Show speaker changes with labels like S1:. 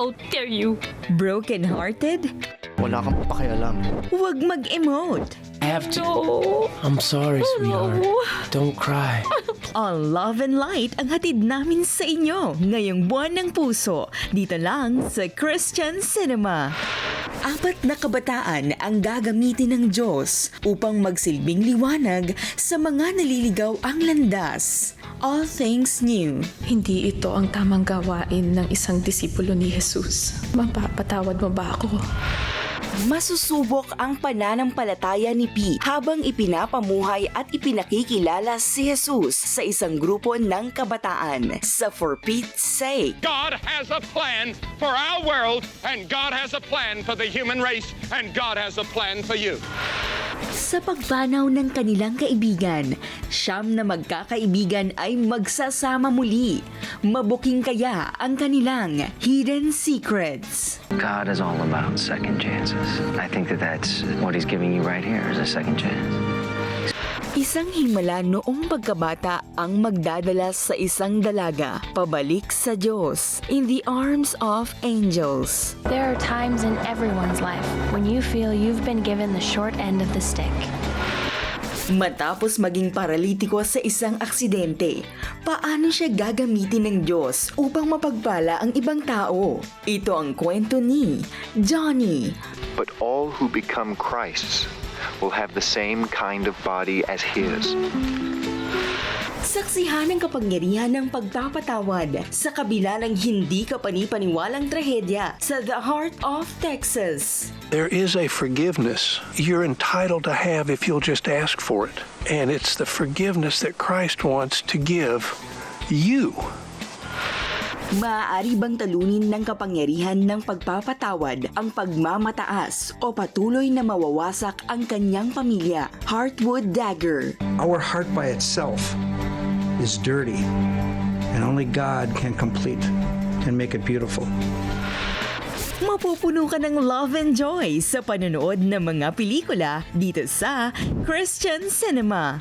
S1: How dare you?
S2: Broken-hearted?
S3: Wala kang pakialam.
S2: Huwag mag-emote.
S4: I have to.
S1: No.
S4: I'm sorry, sweetheart.
S1: No.
S4: Don't cry.
S2: All love and light ang hatid namin sa inyo ngayong buwan ng puso dito lang sa Christian Cinema. Apat na kabataan ang gagamitin ng Diyos upang magsilbing liwanag sa mga naliligaw ang landas. All things new.
S5: Hindi ito ang tamang gawain ng isang disipulo ni Jesus. Mapapatawad mo ba ako?
S2: Masusubok ang pananampalataya ni P habang ipinapamuhay at ipinakikilala si Jesus sa isang grupo ng kabataan sa For Pete's Sake.
S6: God has a plan for our world, and God has a plan for the human race, and God has a plan for you.
S2: Sa pagpanaw ng kanilang kaibigan, siyam na magkakaibigan ay magsasama muli. Mabuking kaya ang kanilang hidden secrets.
S7: God is all about second chances. I think that that's what He's giving you right here is a second chance.
S2: Isang himala noong pagkabata ang magdadala sa isang dalaga pabalik sa Diyos in the arms of angels.
S8: There are times in everyone's life when you feel you've been given the short end of the stick.
S2: Matapos maging paralitiko sa isang aksidente, paano siya gagamitin ng Diyos upang mapagpala ang ibang tao? Ito ang kwento ni Johnny.
S9: But all who become Christ's will have the same kind of body as His.
S2: Saksihan ang kapangyarihan ng pagpapatawad sa kabila ng hindi kapanipaniwalang trahedya sa The Heart of Texas.
S10: There is a forgiveness you're entitled to have if you'll just ask for it. And it's the forgiveness that Christ wants to give you.
S2: Maaari bang talunin ng kapangyarihan ng pagpapatawad ang pagmamataas o patuloy na mawawasak ang kanyang pamilya? Heartwood Dagger.
S11: Our heart by itself is dirty, and only God can complete and make it beautiful.
S2: Mapupuno ka ng love and joy sa panonood ng mga pelikula dito sa Christian Cinema.